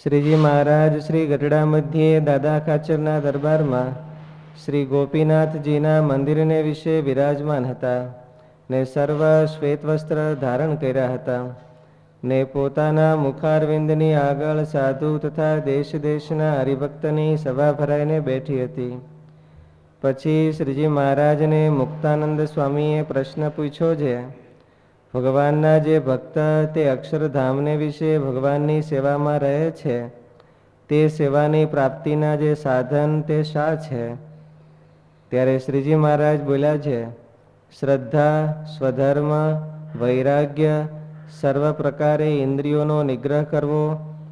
શ્રીજી મહારાજ શ્રી ગઢડા મધ્યે દાદા ખાચરના દરબારમાં શ્રી ગોપીનાથજીના મંદિરને વિશે વિરાજમાન હતા ને સર્વ શ્વેત વસ્ત્ર ધારણ કર્યા હતા ને પોતાના મુખારવિંદની આગળ સાધુ તથા દેશ દેશના હરિભક્તની સભા ભરાઈને બેઠી હતી. પછી શ્રીજી મહારાજને મુક્તાનંદ સ્વામીએ પ્રશ્ન પૂછ્યો છે ભગવાનના જે ભક્ત તે અક્ષરધામને વિશે ભગવાનની સેવામાં રહે છે, તે સેવાની પ્રાપ્તિના જે સાધન તે શા છે? ત્યારે શ્રીજી મહારાજ બોલ્યા છે, શ્રદ્ધા, સ્વધર્મ, વૈરાગ્ય, સર્વ પ્રકારે ઇન્દ્રિયોનો નિગ્રહ કરવો,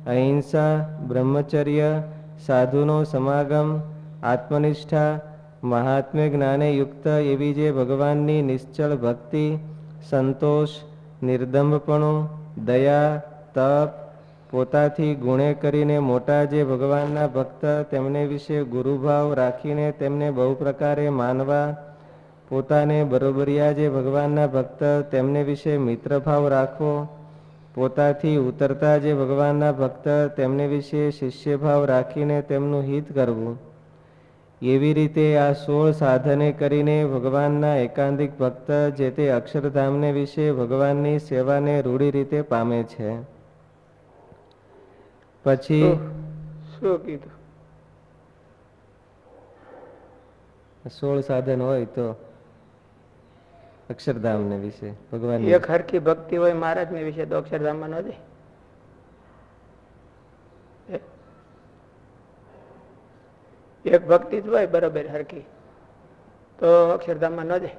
અહિંસા, બ્રહ્મચર્ય, સાધુનો સમાગમ, આત્મનિષ્ઠા, મહાત્મ્ય જ્ઞાને યુક્ત એવી જે ભગવાનની નિશ્ચળ ભક્તિ સંતોષ, નિર્દંભપણું, દયા, તપ, પોતાથી ગુણે કરીને મોટા જે ભગવાનના ભક્ત તેમને વિશે ગુરુભાવ રાખીને તેમને બહુ પ્રકારે માનવા, પોતાને બરોબરિયા જે ભગવાનના ભક્ત તેમને વિશે મિત્રભાવ રાખવો, પોતાથી ઉતરતા જે ભગવાનના ભક્ત તેમને વિશે શિષ્યભાવ રાખીને તેમનું હિત કરવું. એવી રીતે આ સોળ સાધને કરીને ભગવાનના એકાંતિક ભક્ત જે તે અક્ષરધામને વિશે ભગવાનની સેવાને રૂઢી રીતે પામે છે. પછી શું? કીધું? સોળ સાધન હોય તો અક્ષરધામને વિશે ભગવાન એક હરખી ભક્તિ હોય મહારાજ ને વિશે તો અક્ષરધામમાં ન જાય. એક ભક્તિ જ હોય બરોબર હરખી. તો અક્ષરધામમાં ન જાય.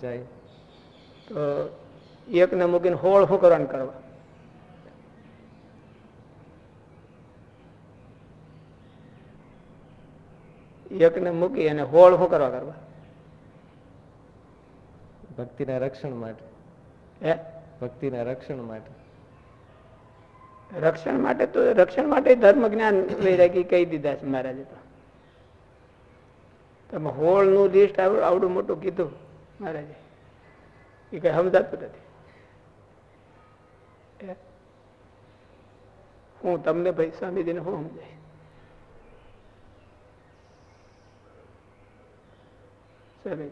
જાય. તો એકને મૂકીને હોળ શું કરવાનું કરવા? એકને મૂકી અને હોળ શું કરવા કરવા? ભક્તિના રક્ષણ માટે. હે? ભક્તિના રક્ષણ માટે. રક્ષણ માટે તો રક્ષણ માટે ધર્મ જ્ઞાન વૈરાગી કહી દીધા છે મહારાજે તો. તમે હોળનું લિસ્ટ આવડું મોટું કીધું. મહારાજે. એ કઈ સમજાતું નથી. હું? તમને ભાઈ સ્વામીજીને હું સમજાય ચાલે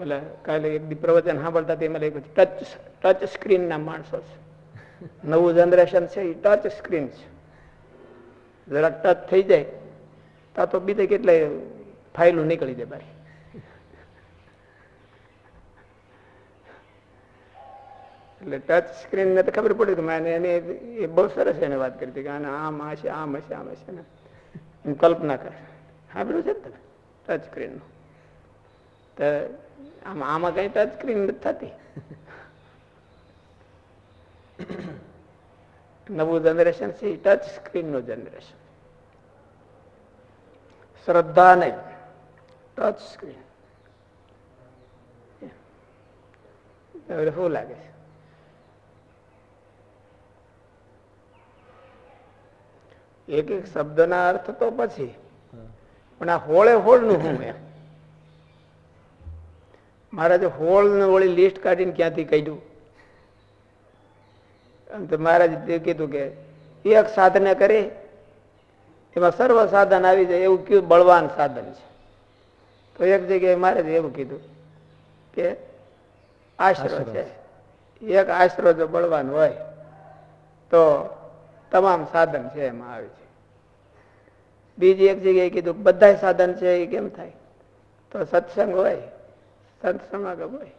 ઓલા કાલે એક દી પ્રવચન સાંભળતા તેમાં લખ્યું ટચ ટચ સ્ક્રીન ના માણસો છે. નવું જનરેશન છે એ ટચ સ્ક્રીન છે. જરાક ટચ થઈ જાય. તો તો બીજે કેટલે ફાઇલો નીકળી જાય બારી એટલે ટચ સ્ક્રીન ને તો ખબર પડી કે મને એને એ બહુ સરસ એને વાત કરી હતી કે આને આમ આ છે આમ હશે આમ હશે ને. હું કલ્પના કરે. સાંભળ્યું છે ને તમે ટચ સ્ક્રીનનું. તો આમ આમાં કઈ ટચ સ્ક્રીન થતી. નવું જનરેશન છે ટચ સ્ક્રીનનું જનરેશન શ્રદ્ધા નહીં. ટચ સ્ક્રીન હવે શું લાગે છે એક એક શબ્દના અર્થ તો પછી પણ આ હોળે હોળનું શું એમ મહારાજે હોળ ને હોળી લિસ્ટ કાઢીને ક્યાંથી કાઢ્યું આમ તો મહારાજ કીધું કે એક સાધને કરી એમાં સર્વ સાધન આવી જાય એવું કયું બળવાન સાધન છે તો એક જગ્યાએ મહારાજ એવું કીધું કે આશરો છે. એક આશરો જો બળવાન હોય તો તમામ સાધન છે એમાં આવે છે. બીજી એક જગ્યાએ કીધું બધા સાધન છે એ કેમ થાય? તો સત્સંગ હોય, સંત સમાગમ હોય,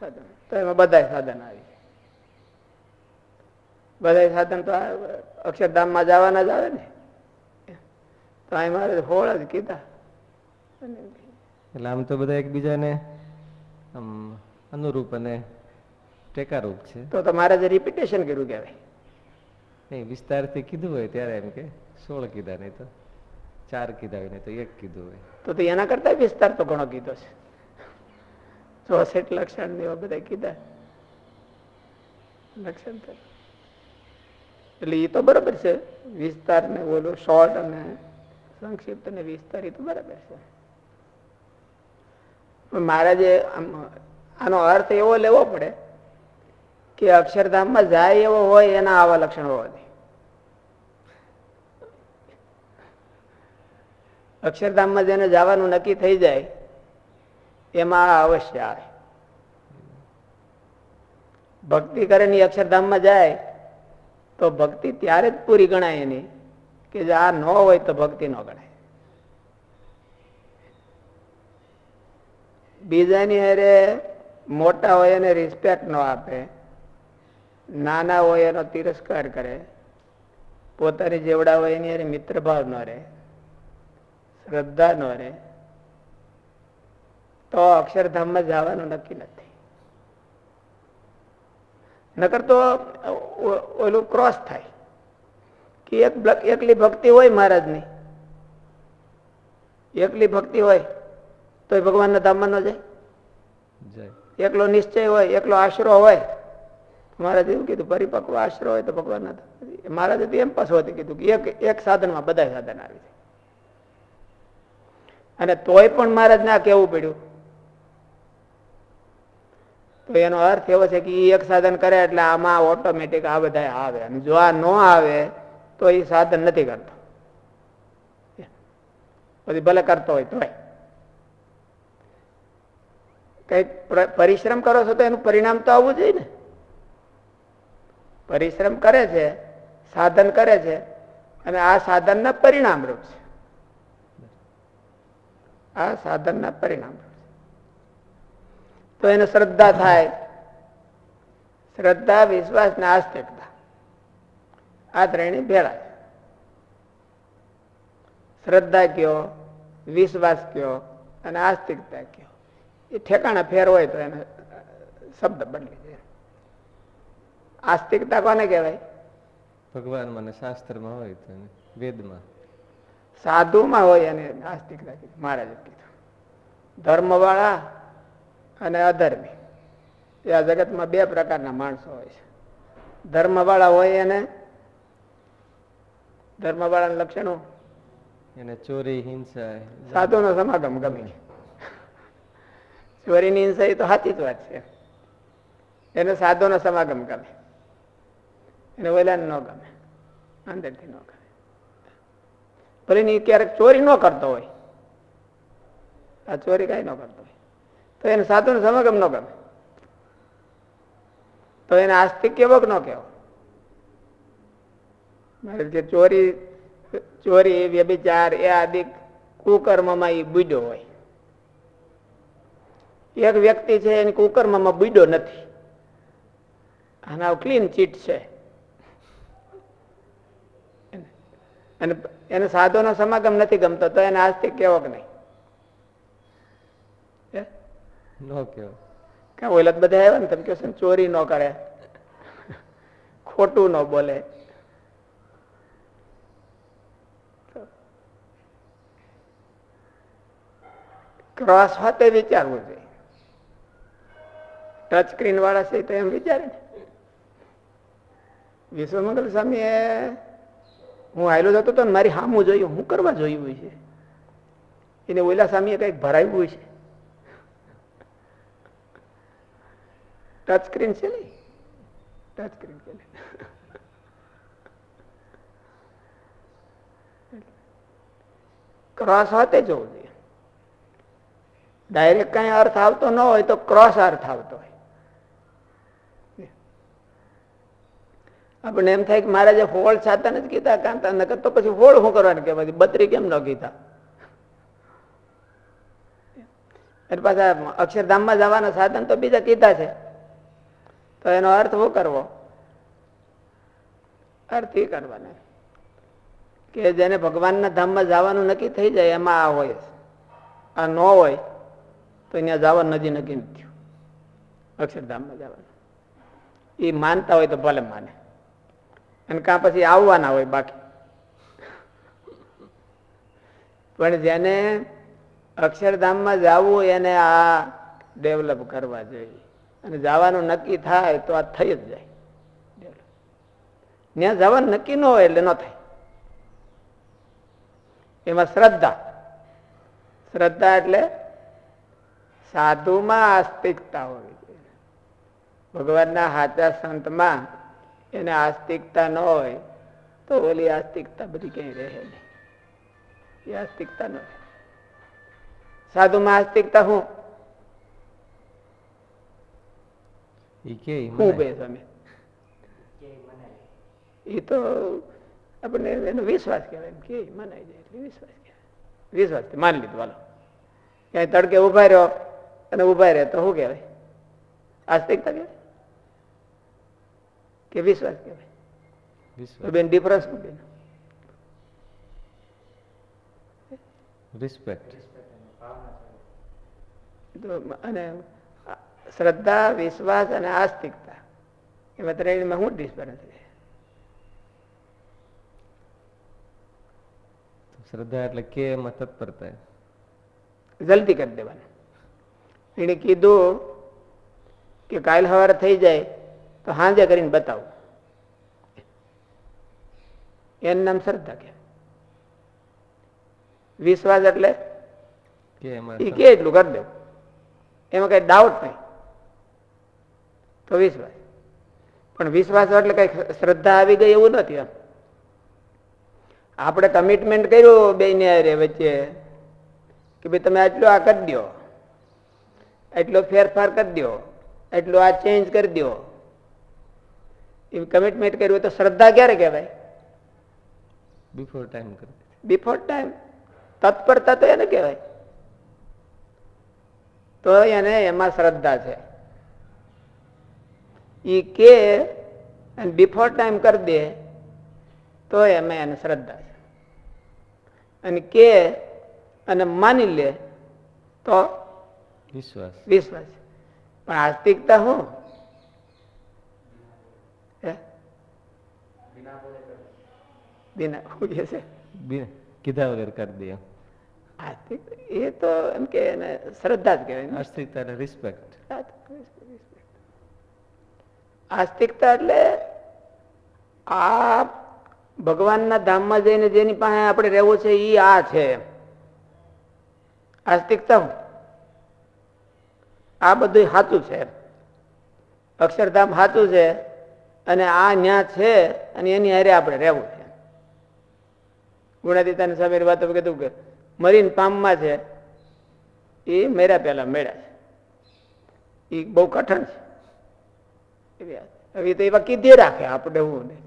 સાધન. તો એમાં બધા સાધન આવી છે. બધા સાધન તો અક્ષરધામમાં જવાના જ આવે ને? તો અહીં મારે હોળ જ કીધા. એટલે આમ તો બધા એકબીજાને આમ અનુરૂપ અને ટેકારૂપ છે. તો તમારે મારે જે રિપીટેશન કર્યું કહેવાય. નહીં વિસ્તારથી કીધું હોય ત્યારે એમ કે સોળ કીધા નહીં તો ચાર કીધા હોય નહીં તો એક કીધું હોય. તો તો એના કરતા વિસ્તાર તો ઘણો કીધો છે. ચોસઠ લક્ષણ ને એવા બધા કીધા. લક્ષણ તો. એટલે એ તો બરાબર છે. વિસ્તાર ને ઓલું શોર્ટ અને સંક્ષિપ્ત ને વિસ્તાર એ તો બરાબર છે. મહારાજે આનો અર્થ એવો લેવો પડે કે અક્ષરધામમાં જાય એવો હોય, એના આવા લક્ષણ હોવા દે અક્ષરધામમાં જેને જવાનું નક્કી થઈ જાય, એમાં અવશ્ય આવે. ભક્તિ કરે ને અક્ષરધામમાં જાય, તો ભક્તિ ત્યારે જ પૂરી ગણાય એની, કે આ ન હોય તો ભક્તિ ન ગણાય. બીજાની હારે મોટા હોય એને રિસ્પેક્ટ ન આપે, નાના હોય એનો તિરસ્કાર કરે, પોતાની જેવડા હોય એની હારે મિત્રભાવ ન રહે, શ્રદ્ધા ન રહે, તો અક્ષરધામમાં જવાનું નક્કી નથી. નકર તો ઓલું ક્રોસ થાય, કે એક એકલી ભક્તિ હોય મહારાજની, એકલી ભક્તિ હોય તો ભગવાનના ધામમાં ન જાય. એકલો નિશ્ચય હોય એકલો આશરો હોય. મહારાજ એવું કીધું પરિપક્વ આશરો હોય તો ભગવાનના મહારાજે તો એમ પાછું હતું કીધું કે એક એક સાધનમાં બધા સાધન આવી જાય. અને તોય પણ મહારાજને આ કહેવું પડ્યું. તો એનો અર્થ એવો છે કે એ એક સાધન કરે એટલે આમાં ઓટોમેટિક આ બધા આવે. અને જો આ ન આવે તો એ સાધન નથી કરતો. પછી ભલે કરતો હોય તોય. કંઈક પ્ર- પરિશ્રમ કરો છો તો એનું પરિણામ તો આવવું જોઈએ ને. પરિશ્રમ કરે છે, સાધન કરે છે, અને આ સાધનના પરિણામ રૂપ છે. આ સાધનના પરિણામ રૂપ છે. તો એને શ્રદ્ધા થાય. શ્રદ્ધા, વિશ્વાસ ને આસ્તિકતા. આ ત્રણેય ભેળા શ્રદ્ધા કયો, વિશ્વાસ કયો, અને આસ્તિકતા કયો. એ ઠેકાણા ફેર હોય તો એને શબ્દ બદલી જાય આસ્તિકતા કોને કહેવાય? ભગવાનમાં મને શાસ્ત્રમાં હોય તો વેદમાં. સાધુમાં હોય એને આસ્તિકતા કીધું મહારાજે કીધું. ધર્મવાળા અને અધર્મી. એ આ જગતમાં બે પ્રકારના માણસો હોય છે. ધર્મવાળા હોય એને ધર્મવાળાના લક્ષણો? એને ચોરી હિંસા સાધુનો સમાગમ ગમે ચોરીની હિંસા એ તો સાચી જ વાત છે. એને સાધુનો સમાગમ ગમે. એને ઓલાને ન ગમે. અંદરથી ન ગમે. ભલે ક્યારેક ચોરી ન કરતો હોય. આ ચોરી કઈ ન કરતો હોય. તો એને સાધુનો સમાગમ ન ગમે. તો એને આસ્તિક કેવો કે ન કહેવો જે ચોરી ચોરી, વ્યભિચાર, એ આદિ કુકર્મમાં એ બુડ્યો હોય. એક વ્યક્તિ છે એની કુકર્મમાં બુડ્યો નથી. આના ક્લીન ચીટ છે. અને એને સાધુનો સમાગમ નથી ગમતો તો એને આસ્તિક કેવો કે નહીં? હે? નો કેવો. તો બધા આવ્યા ને તમે કહો છો ચોરી ન કરે. ખોટું ન બોલે. ક્રોસ હોતે વિચારવું જોઈએ. ટચ સ્ક્રીન વાળા છે તો એમ વિચારે ને વિશ્વમંગલ સ્વામી હું આયલો જતો હતો મારી હામું જોયું. હું કરવા જોયું હોય છે? એને ઓલા સ્વામીએ કંઈક ભરાયું હોય છે? ટચ સ્ક્રીન છે ને? ટચ સ્ક્રીન છે ક્રોસ હોતે જોવું જોઈએ. ડાયરેક્ટ કઈ અર્થ આવતો ન હોય તો ક્રોસ અર્થ આવતો હોય. આપણને એમ થાય કે મારે જે હોળ છાતા નથી કીધા કાંતા નકર તો પછી હોળ શું કરવાનું કે પછી બત્રી કેમ ન કીધા? એટલે પાછા અક્ષરધામમાં જવાના સાધન તો બીજા કીધા છે. તો એનો અર્થ શું કરવો? અર્થ એ કરવાનો કે જેને ભગવાનના ધામમાં જવાનું નક્કી થઈ જાય, એમાં આ હોય. આ ન હોય, તો અહીંયા જવાનું નજી નક્કી નથી થયું. અક્ષરધામમાં જવાનું. એ માનતા હોય તો ભલે માને. અને કાં પછી આવવાના હોય બાકી. પણ જેને અક્ષરધામમાં જવું એને આ ડેવલપ કરવા જોઈએ. અને જવાનું નક્કી થાય તો આ થઈ જ જાય. ત્યાં જવાનું નક્કી ન હોય એટલે ન થાય. એમાં શ્રદ્ધા. શ્રદ્ધા એટલે સાધુમાં આસ્તિકતા હોવી જોઈએ. ભગવાનના સાચા સંતમાં એને આસ્તિકતા ન હોય તો ઓલી આસ્તિકતા બધી ક્યાંય રહે નહીં. એ આસ્તિકતા નથી સાધુમાં આસ્તિકતા હું? હું બે તમે એ તો આપણે એનો વિશ્વાસ કહેવાય એમ કે મનાઈ જાય એટલે વિશ્વાસ કહેવાય. વિશ્વાસ માની લીધું વાલો ક્યાંય તડકે ઊભા રહ્યો અને ઊભા રહે તો શું કહેવાય? આસ્તિકતા કહેવાય? કે વિશ્વાસ કહેવાય. બેન ડિફરન્સ શું બેન? રિસ્પેક્ટ અને શ્રદ્ધા વિશ્વાસ અને આસ્તિકતા. એમાં ત્રણમાં શું ડિફરન્સ છે શ્રદ્ધા એટલે કે એમાં તત્પરતા જલ્દી કરી દેવાનું. એને કીધું કે કાલ સવારે થઈ જાય તો સાંજે કરીને બતાવું. એનું નામ શ્રદ્ધા કે. વિશ્વાસ એટલે એમાં એ કે એટલું કરી દેવું. એમાં કઈ ડાઉટ નહીં. તો વિશ્વાસ. પણ વિશ્વાસ એટલે કઈ શ્રદ્ધા આવી ગઈ એવું નથી એમ. આપણે કમિટમેન્ટ કર્યું બે ને વચ્ચે કે ભાઈ તમે આટલું આ કરી દો એટલો ફેરફાર કરી દો એટલું આ ચેન્જ કરી દો એ કમિટમેન્ટ કર્યું તો શ્રદ્ધા ક્યારે કહેવાય? બિફોર ટાઈમ કરી બિફોર ટાઈમ તત્પરતા તો એને કહેવાય. તો એને એમાં શ્રદ્ધા છે. એ કે બિફોર ટાઈમ કરી દે તો એમાં એને શ્રદ્ધા છે. અને કે અને માની લે તો વિશ્વાસ. વિશ્વાસ પણ આસ્તિકતા હે? બિના શું કહે છે કીધા વગર કરી દે એ તો એમ કે એને શ્રદ્ધા જ કહેવાય આસ્તિકતા રિસ્પેક્ટ આસ્તિકતા એટલે આ ભગવાનના ધામમાં જઈને જેની પાસે આપણે રહેવું છે એ આ છે. આસ્તિકતા આ બધું સાચું છે. અક્ષરધામ સાચું છે. અને આ ન્યા છે અને એની હારે આપણે રહેવું છે. ગુણાતીતાની સામે વાતો કીધું કે મરીન પામમાં છે, એ મેરા પહેલા મેળા છે. એ બહુ કઠણ છે. હવે તો એવા કીધે રાખે આપણે હું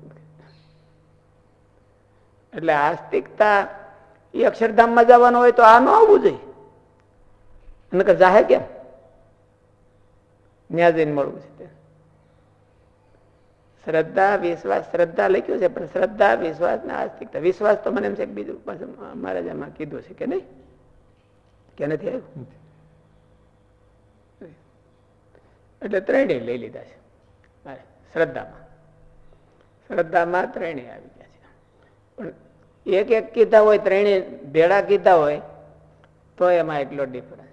એટલે આસ્તિકતા એ અક્ષરધામમાં જવાનું હોય તો આ ન આવવું જોઈએ. કે જાહે કેમ? ન્યા જઈને મળવું છે તે. શ્રદ્ધા, વિશ્વાસ, શ્રદ્ધા લખ્યું છે, પણ શ્રદ્ધા, વિશ્વાસ ને આસ્તિકતા વિશ્વાસ તો મને એમ છે બીજું પાછું મહારાજ એમાં કીધું છે કે નહીં? કે નથી આવ્યું? એટલે ત્રણેય લઈ લીધા છે. મારે શ્રદ્ધામાં. શ્રદ્ધામાં ત્રણેય આવી ગયા છે. પણ એક એક કીધા હોય, ત્રણેય ભેળા કીધા હોય, તો એમાં એટલો ડિફરન્સ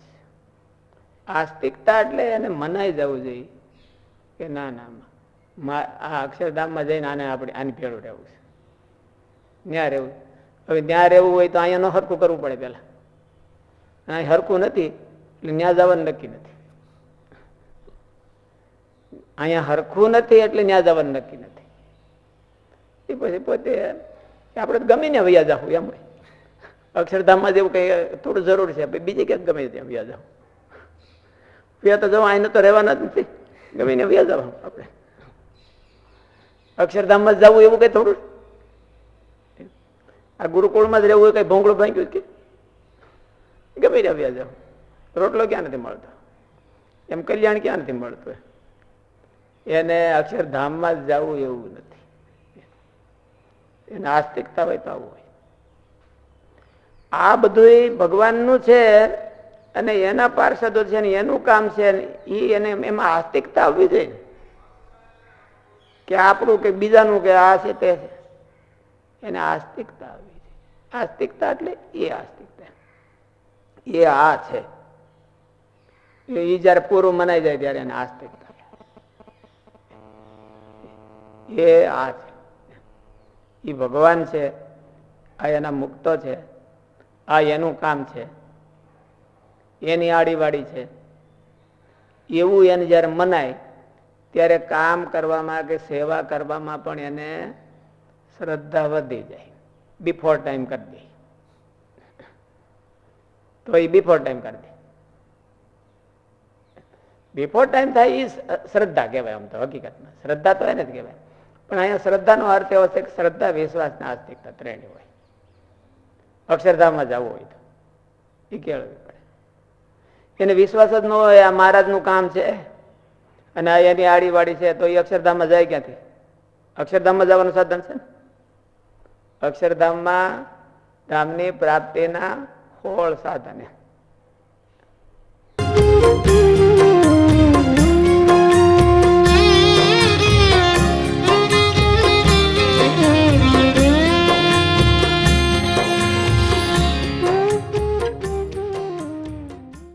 આસ્તિકતા એટલે એને મનાઈ જવું જોઈએ કે ના ના આ અક્ષરધામમાં જઈને આને આપણે આની ભેળું રહેવું છે. ત્યાં રહેવું. હવે ત્યાં રહેવું હોય તો અહીંયા ન હરખું કરવું પડે પેલા અહીં હરખું નથી, એટલે ત્યાં જવાનું નક્કી નથી. અહીંયા હરખું નથી એટલે ત્યાં જવાનું નક્કી નથી. એ પછી પોતે આપણે તો ગમે ને વૈયા જાવું એમ હોય. અક્ષરધામમાં જેવું કઈ થોડું જરૂર છે બીજે ક્યાંક ગમે ત્યાં વૈયા જાવ વ્યા તો જવા, અહીં તો રહેવાના જ નથી. ગમે ને વ્યા જવા આપણે. અક્ષરધામમાં જવું એવું કઈ થોડું? આ ગુરુકુળમાં જ રહેવું હોય કઈ ભોંગળું ભાંગ્યું કે? ગમે ત્યાં વ્યા જાવ રોટલો ક્યાં નથી મળતો? એમ કલ્યાણ ક્યાં નથી મળતું એને અક્ષરધામમાં જ જવું એવું નથી. એને આસ્તિકતા હોય તો આવું હોય. આ બધું ભગવાનનું છે અને એના પાર્ષદો છે ને એનું કામ છે ઈ એને એમાં આસ્તિકતા આવવી જોઈએ કે આપણું કે બીજાનું કે આ છે તે છે. એને આસ્તિકતા આવી આસ્તિકતા એટલે એ આસ્તિકતા. એ આ છે. એ જયારે પૂરું મનાઈ જાય ત્યારે એને આસ્તિકતા. એ આ છે. એ ભગવાન છે. આ એના મુક્તો છે. આ એનું કામ છે. એની આડીવાડી છે. એવું એને જ્યારે મનાય ત્યારે કામ કરવામાં કે સેવા કરવામાં પણ એને શ્રદ્ધા વધી જાય. બિફોર ટાઈમ કરી દે. તો એ બિફોર ટાઈમ કરી દે. બિફોર ટાઈમ થાય એ શ્રદ્ધા કહેવાય આમ તો, હકીકતમાં. શ્રદ્ધા તો એને જ કહેવાય. પણ અહીંયા શ્રદ્ધાનો અર્થ એવો છે કે શ્રદ્ધા વિશ્વાસ નાસ્તિકતા ત્રણેય હોય. અક્ષરધામમાં જવું હોય તો. એ કેળવવી પડે. એને વિશ્વાસ જ ન હોય, આ મહારાજનું કામ છે. અને આ એની આડીવાડી છે તો એ અક્ષરધામમાં જાય ક્યાંથી અક્ષરધામમાં જવાનું સાધન છે અક્ષરધામમાં ધામની પ્રાપ્તિના હોળ સાધન.